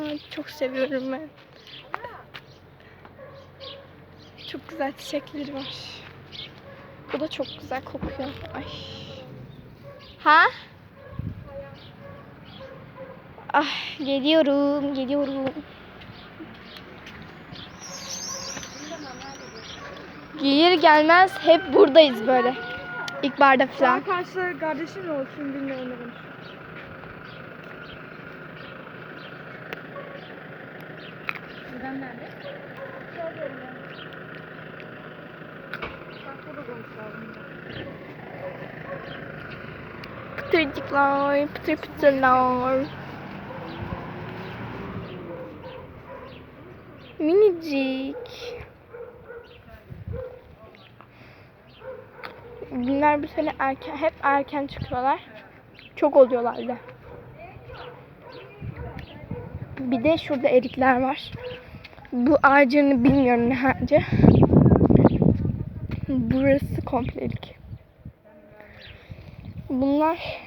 Ağacı çok seviyorum ben. Çok güzel çiçekleri var. Bu da çok güzel kokuyor. Ay. Ha? Ah geliyorum, geliyorum. Gelir gelmez hep buradayız böyle. İlkbaharda falan. karşı kardeşim mi olsun bilmiyorum. Neden nerede? Bak burada konuşalım. Pıtırcıklar, pıtır pıtırlar. Minicik. Bunlar bu sene erken, hep erken çıkıyorlar. Çok oluyorlar da. Bir de şurada erikler var. Bu ağacını bilmiyorum ne ağacı. Burası komple erik. Bunlar